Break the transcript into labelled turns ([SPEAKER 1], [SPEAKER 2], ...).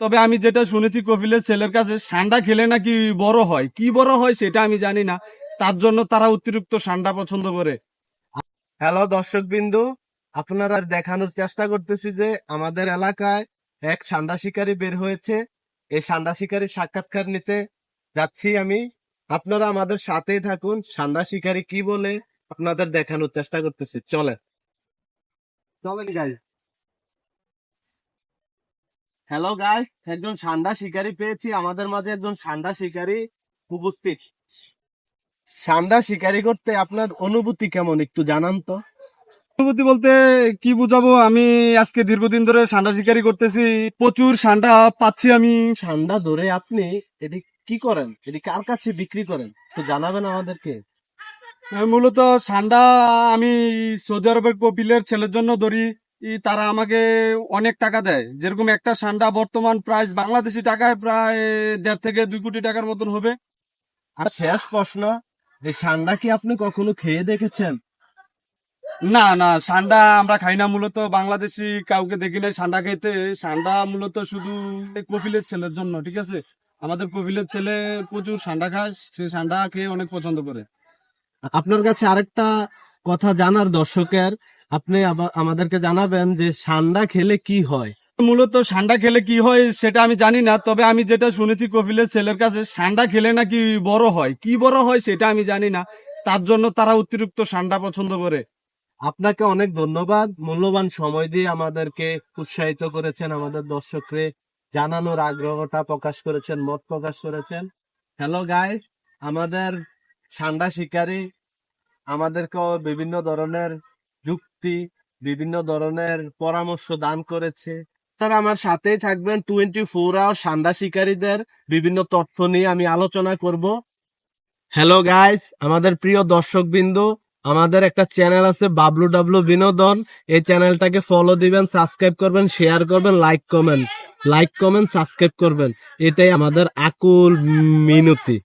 [SPEAKER 1] তবে আমি যেটা শুনেছি কপিলের ছেলের কাছে সান্ডা খেলে নাকি বড় হয়। কি বড় হয় সেটা আমি জানি না। তার জন্য তারা অতিরিক্ত সান্ডা পছন্দ করে।
[SPEAKER 2] হ্যালো দর্শক বিন্দু আপনারা দেখানোর চেষ্টা করতেছি যে আমাদের এলাকায় এক সান্ডা শিকারী বের হয়েছে। এই সান্ডা শিকারীর সাক্ষাৎকার নিতে যাচ্ছি আমি। আপনারা আমাদের সাথেই থাকুন। সান্ডা শিকারী কি বলে আপনাদের দেখানোর চেষ্টা করতেছি। চলে চলেন গাই হ্যালো গাই একজন সান্ডা শিকারী পেয়েছি। আমাদের মাঝে একজন সান্ডা শিকারী উপস্থিত। সান্ডা শিকারী করতে আপনার অনুভূতি কেমন? একটু জানান তো।
[SPEAKER 1] অনুভূতি বলতে কি বুঝাবো? আমি আজকে দীর্ঘদিন ধরে সান্ডা শিকারি করতেছি। প্রচুর সান্ডা পাচ্ছি আমি।
[SPEAKER 2] ঠান্ডা ধরে আপনি এটি কি করেন? এটি কার কাছে বিক্রি করেন? তো জানাবেন আমাদেরকে।
[SPEAKER 1] মূলত সান্ডা আমি সৌদি আরবের কপিলের ছেলের জন্য ধরি। তারা আমাকে অনেক টাকা দেয়। যেরকম একটা সান্ডা বর্তমান প্রাইস বাংলাদেশি টাকায় প্রায় দেড় থেকে দুই কোটি টাকার মতন হবে।
[SPEAKER 2] আর শেষ প্রশ্ন এই ঠান্ডা কি আপনি কখনো খেয়ে দেখেছেন?
[SPEAKER 1] না না সান্ডা আমরা খাই না মূলত বাংলাদেশি কাউকে দেখি না সান্ডা খেতে। সান্ডা মূলত শুধু কপিলের ছেলের জন্য ঠিক আছে? আমাদের কপিলের ছেলে প্রচুর সান্ডা খায় সে সান্ডা খেয়ে অনেক পছন্দ করে।
[SPEAKER 2] আপনার কাছে আরেকটা কথা জানার দর্শকের আপনি আমাদেরকে জানাবেন যে সান্ডা খেলে কি হয়।
[SPEAKER 1] মূলত সান্ডা খেলে কি হয় সেটা আমি জানি না তবে আমি যেটা শুনেছি কপিলের ছেলের কাছে সান্ডা খেলে নাকি বড় হয়। কি বড় হয় সেটা আমি জানি না তার জন্য তারা অতিরিক্ত সান্ডা পছন্দ করে।
[SPEAKER 2] আপনাকে অনেক ধন্যবাদ মূল্যবান সময় দিয়ে আমাদেরকে উৎসাহিত করেছেন আমাদের দর্শকরে জানানোর আগ্রহটা প্রকাশ করেছেন মত প্রকাশ করেছেন। হ্যালো গাই আমাদের সান্ডা শিকারী আমাদেরকে বিভিন্ন ধরনের যুক্তি, বিভিন্ন ধরনের পরামর্শ দান করেছে। তারা আমার সাথেই থাকবেন টোয়েন্টি ফোর আওয়ার ঠান্ডা শিকারীদের বিভিন্ন তথ্য নিয়ে আমি আলোচনা করব। হ্যালো গাইস আমাদের প্রিয় দর্শক বিন্দু আমাদের একটা চ্যানেল আছে বাবলু ডাবলু বিনোদন। এই চ্যানেলটাকে ফলো দিবেন সাবস্ক্রাইব করবেন শেয়ার করবেন like comment like comment subscribe করবেন। এটাই আমাদের আকুল মিনতি।